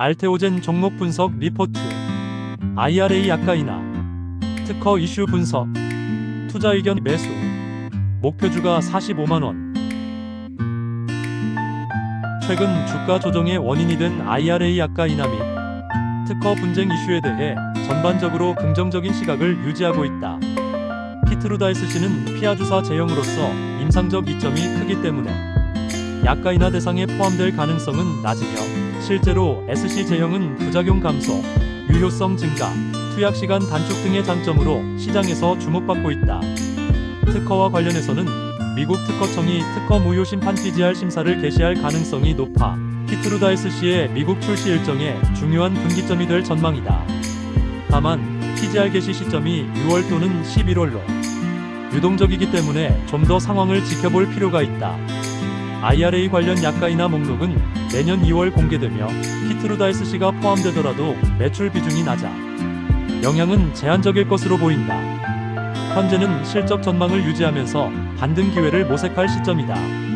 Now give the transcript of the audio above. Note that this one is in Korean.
알테오젠 종목 분석 리포트. IRA 약가이나. 특허 이슈 분석. 투자 의견 매수. 목표주가 45만원. 최근 주가 조정의 원인이 된 IRA 약가이나 및 특허 분쟁 이슈에 대해 전반적으로 긍정적인 시각을 유지하고 있다. 피트루다이스씨는 피하 주사 제형으로서 임상적 이점이 크기 때문에 약가이나 대상에 포함될 가능성은 낮으며 실제로 SC 제형은 부작용 감소, 유효성 증가, 투약 시간 단축 등의 장점으로 시장에서 주목받고 있다. 특허와 관련해서는 미국 특허청이 특허 무효 심판 PGR 심사를 개시할 가능성이 높아 피트루다이스씨의 미국 출시 일정에 중요한 분기점이 될 전망이다. 다만 PGR 개시 시점이 6월 또는 11월로 유동적이기 때문에 좀 더 상황을 지켜볼 필요가 있다. IRA 관련 약가이나 목록은 내년 2월 공개되며 피트루다이스씨가 포함되더라도 매출 비중이 낮아 영향은 제한적일 것으로 보인다. 현재는 실적 전망을 유지하면서 반등 기회를 모색할 시점이다.